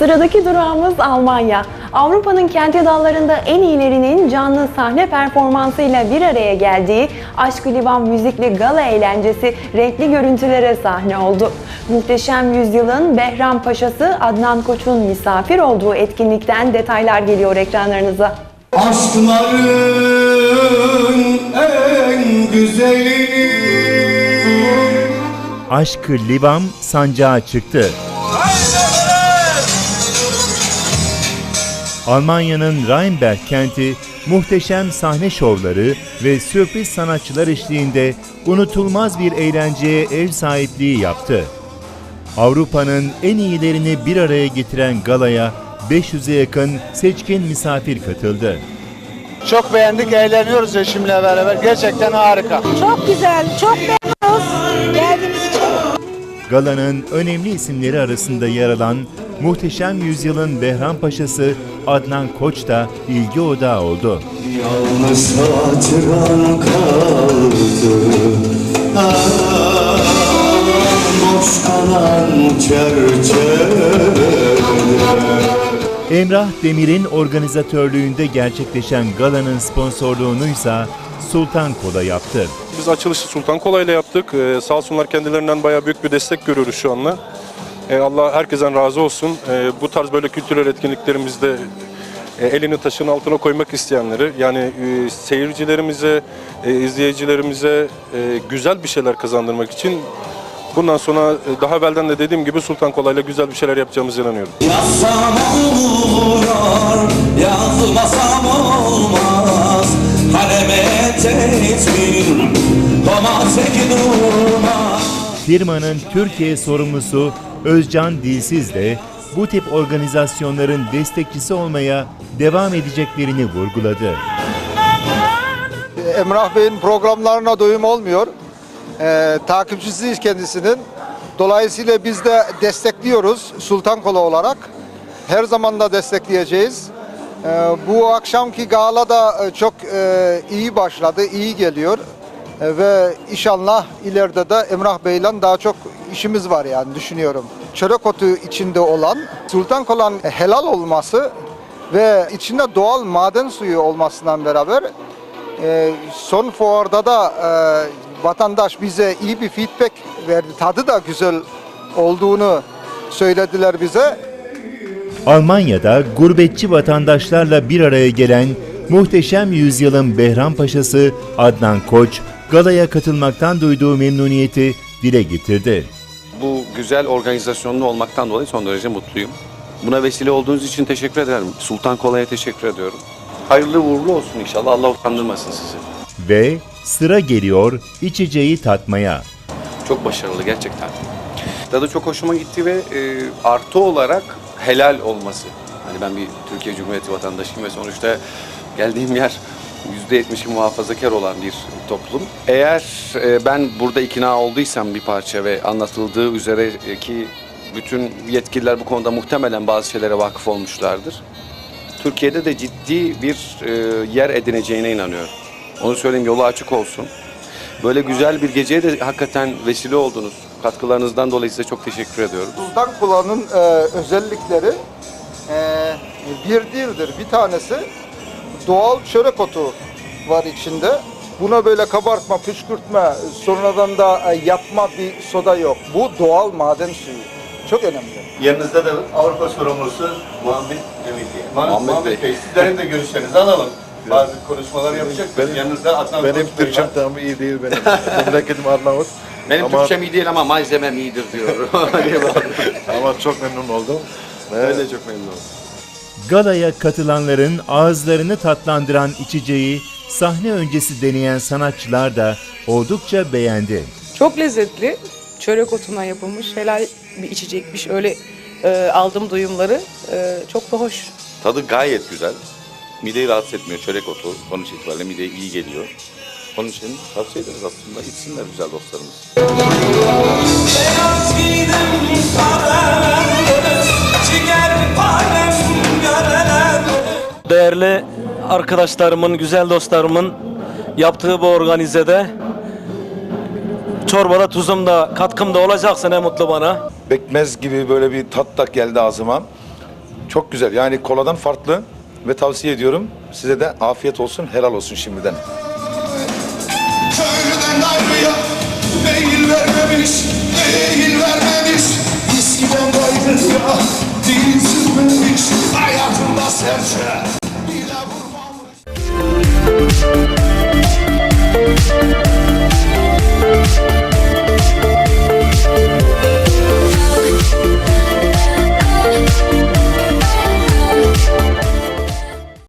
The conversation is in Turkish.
Sıradaki durağımız Almanya. Avrupa'nın kenti dallarında en iyilerinin canlı sahne performansıyla bir araya geldiği Aşk-ı Livan müzikli gala eğlencesi renkli görüntülere sahne oldu. Muhteşem Yüzyılın Behram Paşası Adnan Koç'un misafir olduğu etkinlikten detaylar geliyor ekranlarınıza. Aşkların en güzeli Aşkı Livam sancağa çıktı. Almanya'nın Rheinberg kenti muhteşem sahne şovları ve sürpriz sanatçılar eşliğinde unutulmaz bir eğlenceye ev sahipliği yaptı. Avrupa'nın en iyilerini bir araya getiren galaya 500'e yakın seçkin misafir katıldı. Çok beğendik, eğleniyoruz eşimle beraber. Gerçekten harika. Çok güzel, çok memnunuz geldiğiniz için. Galanın önemli isimleri arasında yer alan Muhteşem Yüzyılın Behram Paşası Adnan Koç da ilgi odağı oldu. Yalnız hatıran kaldı Boş kalan çerçevede Emrah Demir'in organizatörlüğünde gerçekleşen galanın sponsorluğunuysa Sultan Kola yaptı. Biz açılışı Sultan Kolay'la yaptık. Ee, sağ olsunlar kendilerinden bayağı büyük bir destek görüyoruz şu anda. Ee, Allah herkesten razı olsun. Ee, bu tarz böyle kültürel etkinliklerimizde e, elini taşın altına koymak isteyenleri yani e, seyircilerimize, e, izleyicilerimize e, güzel bir şeyler kazandırmak için bundan sonra e, daha evvelden de dediğim gibi Sultan Kolay'la güzel bir şeyler yapacağımıza inanıyorum. Yazsam olur, yazmasam olmaz Kaleme domates durmaz Firmanın Türkiye sorumlusu Özcan Dilsiz de bu tip organizasyonların destekçisi olmaya devam edeceklerini vurguladı. Emrah Bey'in programlarına doyum olmuyor. Ee, takipçisiyiz kendisinin. Dolayısıyla biz de destekliyoruz Sultan Kola olarak. Her zaman da destekleyeceğiz. Ee, bu akşamki gala da e, çok e, iyi başladı, iyi geliyor. E, ve inşallah ileride de Emrah Bey'le daha çok işimiz var yani düşünüyorum. Çörek otu içinde olan Sultan Kola'nın helal olması ve içinde doğal maden suyu olmasından beraber e, son fuarda da e, vatandaş bize iyi bir feedback verdi. Tadı da güzel olduğunu söylediler bize. Almanya'da gurbetçi vatandaşlarla bir araya gelen muhteşem yüzyılın Behram Paşası Adnan Koç, galaya katılmaktan duyduğu memnuniyeti dile getirdi. Bu güzel organizasyonlu olmaktan dolayı son derece mutluyum. Buna vesile olduğunuz için teşekkür ederim. Sultan Kolay'a teşekkür ediyorum. Hayırlı uğurlu olsun inşallah. Allah utandırmasın sizi. Ve sıra geliyor içeceği tatmaya. Çok başarılı gerçekten. Tadı çok hoşuma gitti ve e, artı olarak helal olması. Hani ben bir Türkiye Cumhuriyeti vatandaşıyım ve sonuçta geldiğim yer %70'i muhafazakar olan bir toplum. Eğer e, ben burada ikna olduysam bir parça ve anlatıldığı üzere e, ki bütün yetkililer bu konuda muhtemelen bazı şeylere vakıf olmuşlardır. Türkiye'de de ciddi bir e, yer edineceğine inanıyorum. Onu söyleyeyim yolu açık olsun. Böyle güzel bir geceye de hakikaten vesile oldunuz. Katkılarınızdan dolayı size çok teşekkür ediyorum. Sultan Kula'nın e, özellikleri e, bir değildir. Bir tanesi doğal çörek otu var içinde. Buna böyle kabartma, püskürtme, sonradan da e, yapma bir soda yok. Bu doğal maden suyu. Çok önemli. Yanınızda da Avrupa sorumlusu Muhammed Ümidi. Muhammed, Muhammed Bey. Bey, sizlerin de görüşlerinizi alalım. Bazı konuşmalar yapacak. Benim, Yanınızda Adnan Benim Türkçem tam iyi değil benim. Memleketim Arnavut. Benim Ama- Türkçem iyi değil ama malzemem iyidir diyor. Ama çok memnun oldum. ben de çok memnun oldum. Galaya katılanların ağızlarını tatlandıran içeceği sahne öncesi deneyen sanatçılar da oldukça beğendi. Çok lezzetli. Çörek otundan yapılmış helal bir içecekmiş. Öyle e, aldım duyumları. E, çok da hoş. Tadı gayet güzel. Mideyi rahatsız etmiyor çörek otu. Sonuç itibariyle mideye iyi geliyor. Onun için tavsiye ederiz aslında. İçsinler güzel dostlarımız. Değerli arkadaşlarımın, güzel dostlarımın yaptığı bu organizede çorbada tuzum da katkım da olacaksa ne mutlu bana. Bekmez gibi böyle bir tat da geldi ağzıma. Çok güzel. Yani koladan farklı ve tavsiye ediyorum. Size de afiyet olsun, helal olsun şimdiden. Köylüden ayrıya Değil vermemiş, değil vermemiş